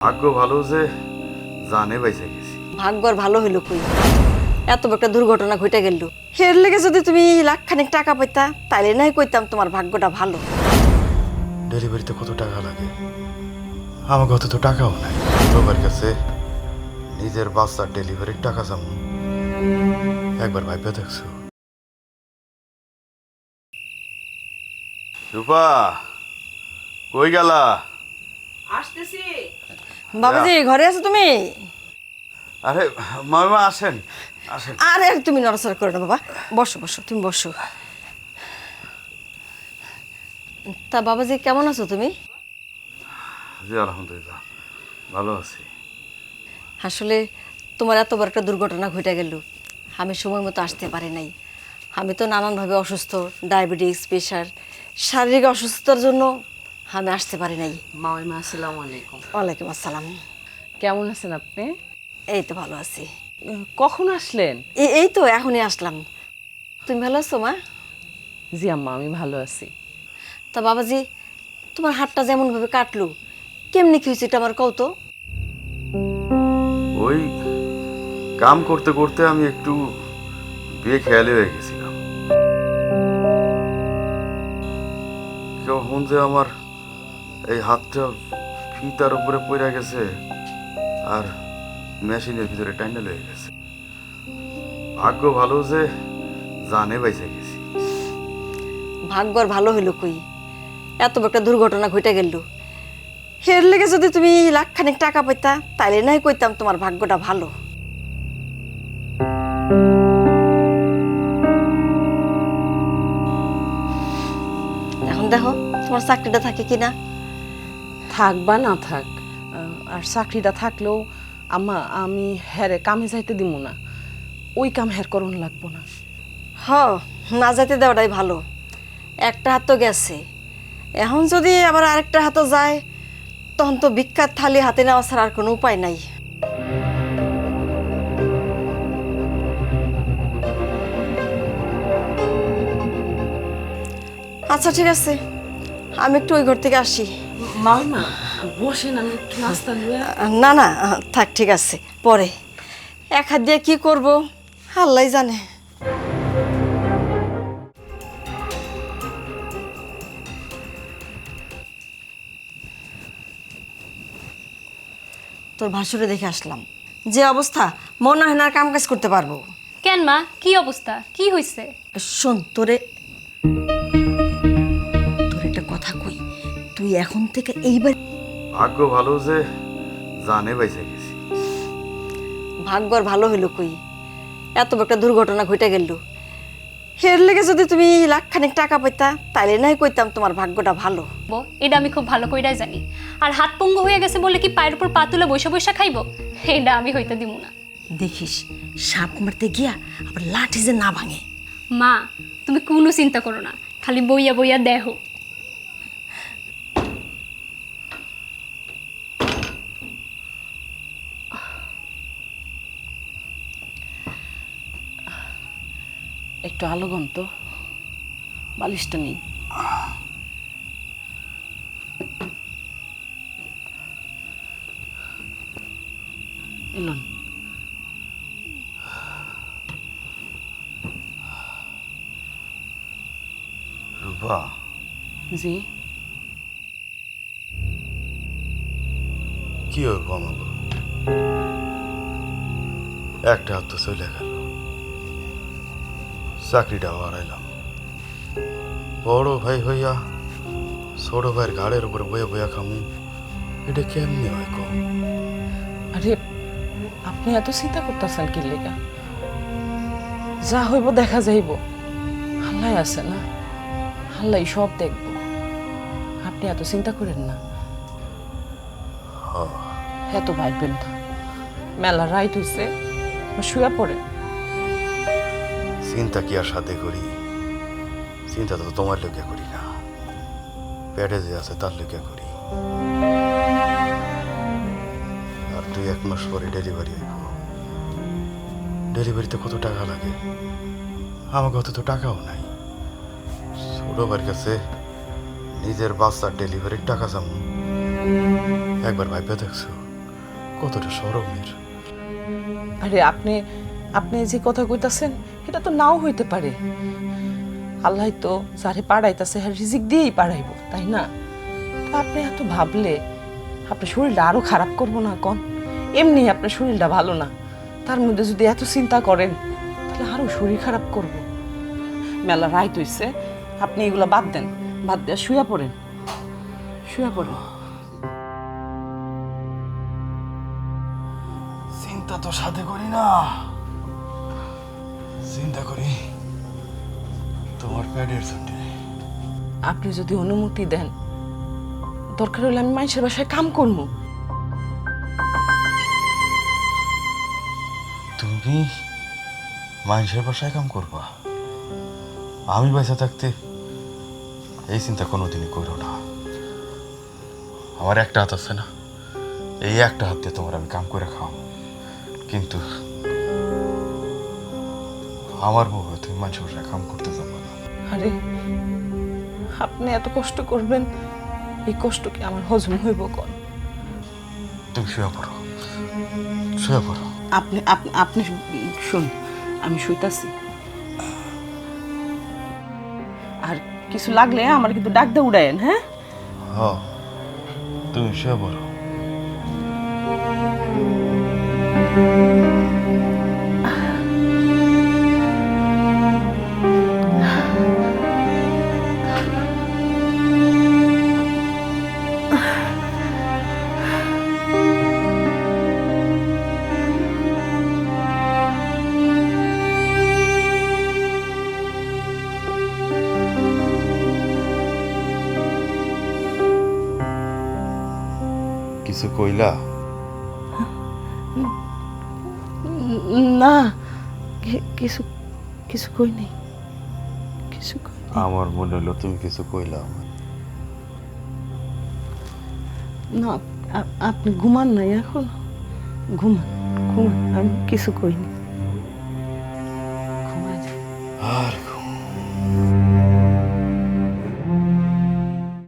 ভাগ্য ভালো যে জানে বাইসে গেছি। ভাগ্যর ভালো হইল কই? এত বড় একটা দুর্ঘটনা ঘটে গেল। এর লেগে যদি তুমি লাখখানিক টাকা পাইতা তাইলে নাই কইতাম তোমার ভাগ্যটা ভালো। ডেলিভারিতে কত টাকা লাগে? আমাকে অত তো টাকাও নাই। সবার কাছে নিজের বাচ্চার ডেলিভারির টাকা চাম। একবার ভাইবে দেখছ। রূপা কই গেলা? আসতেছি। বাবাজি ঘরে আছো তুমি? আরে মামা আসেন আসেন। আরে তুমি নড়াচড়া করো না বাবা। বসো বসো তুমি বসো। তা বাবাজি কেমন আছো তুমি? জি আলহামদুলিল্লাহ ভালো আছি। আসলে তোমার এত বড় একটা দুর্ঘটনা ঘটে গেল। আমি সময় মতো আসতে পারি নাই। আমি তো নানানভাবে অসুস্থ ডায়াবেটিস প্রেশার শারীরিক অসুস্থতার জন্য আমি আসতে পারি নাই। মাওয়াইমা আসসালামু আলাইকুম। ওয়ালাইকুম আসসালাম। কেমন আছেন আপনি? এই তো ভালো আছি। কখন আসলেন? এই এই তো এখনই আসলাম। তুমি ভালো আছো মা? জি আম্মা আমি ভালো আছি। তা বাবাজি তোমার হাতটা যেমনভাবে কাটলো কেমনি কি হয়েছে এটা আমার কও তো। ওই কাম করতে করতে আমি একটু বেখেয়ালি হয়ে গেছিলাম। কখন যে আমার এই হাতটা ফিতার উপরে পড়ে গেছে আর মেশিনের ভিতরে টাইনাল হয়ে গেছে। ভাগ্য ভালো যে জানে বাইসে গেছি। ভাগ্য আর ভালো হইল কই? এত একটা দুর্ঘটনা ঘটে গেল। এর লেগে যদি তুমি লাখখানিক টাকা পাইতা, তাইলে নাই কইতাম তোমার ভাগ্যটা ভালো। এখন দেখো, তোমার চাকরিটা থাকে কিনা? থাক বা না থাক আর চাকরিটা থাকলেও আম্মা আমি হ্যারে কামে যাইতে দিব না। ওই কাম হ্যার করণ লাগবো না। হ, না যাইতে দেওয়াটাই ভালো। একটা হাত তো গেছে। এখন যদি আবার আরেকটা হাতও যায়, তখন তো বিখ্যাত থালি হাতে নেওয়া ছাড়া আর কোনো উপায় নাই। আচ্ছা ঠিক আছে। আমি একটু ওই ঘর থেকে আসি। মাওয়াইমা বসেন আমি একটু নাস্তা লুয়া না না থাক ঠিক আছে পরে। এক হাত দিয়ে কি করব? আল্লাহ জানে। তোর ভাসুরে দেখে আসলাম। যে অবস্থা মনে হয় না কাম কাজ করতে পারব। কেন মা? কি অবস্থা? কি হয়েছে শোন তোর এখন থেকে এইবার ভাগ্য ভালো যে জানে বাইসে গেছি। ভাগ্যর ভালো হইল কই? এত বড় একটা দুর্ঘটনা ঘটে গেল। এর লেগে যদি তুমি লাখখানিক টাকা পাইতা তাইলে নাই কইতাম তোমার ভাগ্যটা ভালো। ব, এটা আমি খুব ভালো কইরাই জানি। আর হাত পঙ্গু হয়ে গেছে বলে কি পায়ের উপর পা তুলে বৈশা বৈশা খাইব? এটা আমি হইতে দিব না। দেখিস সাপ মারতে গিয়া আবার লাঠি যে না ভাঙে। মা তুমি কোনো চিন্তা করো না খালি বইয়া বইয়া দেহ একটু আলোগন তো। বালিশটা নেই। এলন রূপা। জি? কি হইব আমাকে একটা হাত তো চলে গেল। চাকরিটাও হারাইলাম। বড় ভাই হইয়া ছোট ভাইয়ের ঘাড়ের উপরে বয়ে বইয়া খামু। এটা কেমনি হয় কম আরে আপনি এত চিন্তা করতেছেন কি লেগা? যা হইব দেখা যাইব। আল্লাহ আছে না? আল্লাহ সব দেখব। আপনি এত চিন্তা করেন না। এত ভাইবেন না মেলা রাইট হইছে শুয়ে পড়ে চিন্তা কি আর সাথে করি? চিন্তা তো তোমার লোকে করি না। পেটে যে আছে তার লোকে করি। আর দুই এক মাস পরে ডেলিভারি হইব। ডেলিভারিতে কত টাকা লাগে? আমাকে অত তো টাকাও নাই। ছোট ভাইয়ের কাছে নিজের বাচ্চার ডেলিভারির টাকা চাম। একবার ভাইবে দেখছ, কতটা সরমের। আরে আপনি আপনি যে কথা কইতাছেন, এটা তো নাও হইতে পারে। আল্লাহ তো যারে পাড়াইতাছে হ্যাঁ রিজিক দিয়েই পাড়াইবো, তাই না? তা আপনি এত ভাবলে আপনার শরীরটা আরও খারাপ করব না, কন? এমনি আপনার শরীরটা ভালো না। তার মধ্যে যদি এত চিন্তা করেন, তাহলে আরও শরীর খারাপ করব। মেলা রাইত হইছে, আপনি এগুলো বাদ দেন, বাদ দেওয়া শুয়ে পড়েন। শুয়ে পড়েন। চিন্তা তো সাথে করি না। চিন্তা করি তোমার প্যাডের জন্য আপনি যদি অনুমতি দেন দরকার হলে আমি মানুষের বাসায় কাম করব। তুমি মানুষের বাসায় কাম করবা? আমি বেঁচে থাকতে এই চিন্তা কোনোদিনই করো না। আমার একটা হাত আছে না এই একটা হাত দিয়ে তোমার আমি কাম করে খাও কিন্তু আমার বউ হয়ে তুমি মানুষের বাসায় কাম করতে যাব না। আরে আপনি এত কষ্ট করবেন এই কষ্ট কি আমার হজম হইব কন? তুমি শুয়ে পড়ো শুয়ে পড়ো। আপনি আপনি আপনি শুন আমি শুইতাছি। আর কিছু লাগলে আমার কিন্তু ডাক দিয়ে উড়ায়েন হ্যাঁ? হ তুমি শুয়ে পড়ো। কিছু কইলা? না কিছু কিছু কই নাই। কিছু আমার মনে হলো তুমি কিছু কইলা। না আপনি ঘুমান নাই এখন? ঘুমান ঘুমান আমি কিছু কইনি